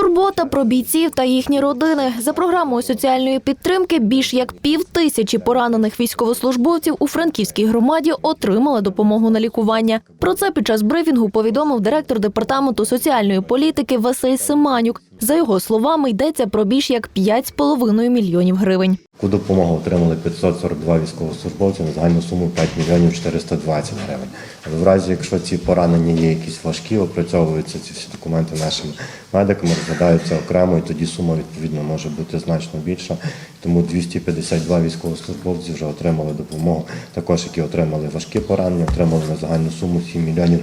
Турбота про бійців та їхні родини за програмою соціальної підтримки більш як пів тисячі поранених військовослужбовців у Франківській громаді отримали допомогу на лікування. Про це під час брифінгу повідомив директор департаменту соціальної політики Василь Семанюк. За його словами, йдеться про більш як 5,5 мільйонів гривень. Таку допомогу отримали 542 військовослужбовці на загальну суму 5 мільйонів 420 гривень. Але в разі, якщо ці поранення є якісь важкі, опрацьовуються ці всі документи нашими медиками, розглядаються окремо, і тоді сума відповідно може бути значно більша. Тому 252 військовослужбовці вже отримали допомогу. Також які отримали важкі поранення, отримали на загальну суму 7 мільйонів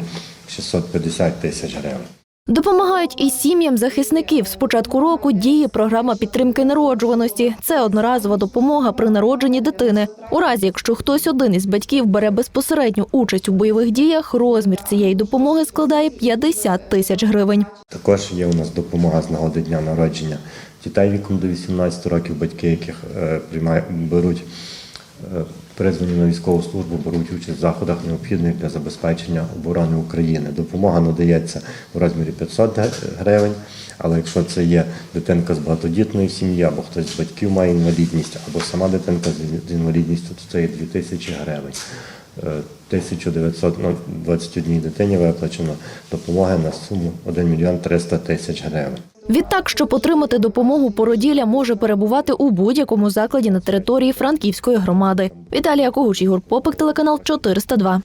650 тисяч гривень. Допомагають і сім'ям захисників. З початку року діє програма підтримки народжуваності. Це одноразова допомога при народженні дитини. У разі, якщо хтось один із батьків бере безпосередню участь у бойових діях, розмір цієї допомоги складає 50 тисяч гривень. Також є у нас допомога з нагоди дня народження дітей віком до 18 років, батьки, яких е, приймають, беруть е, призвані на військову службу, беруть участь в заходах необхідних для забезпечення оборони України. Допомога надається у розмірі 500 гривень. Але якщо це є дитинка з багатодітної сім'ї, або хтось з батьків має інвалідність, або сама дитинка з- інвалідністю, то це є 2000 гривень. Е, 1921 дитині виплачено допомоги на суму 1 мільйон 300 тисяч гривень. Відтак, щоб отримати допомогу, породілля може перебувати у будь-якому закладі на території Франківської громади. Віталія Когуч, Ігор Попик, телеканал 402.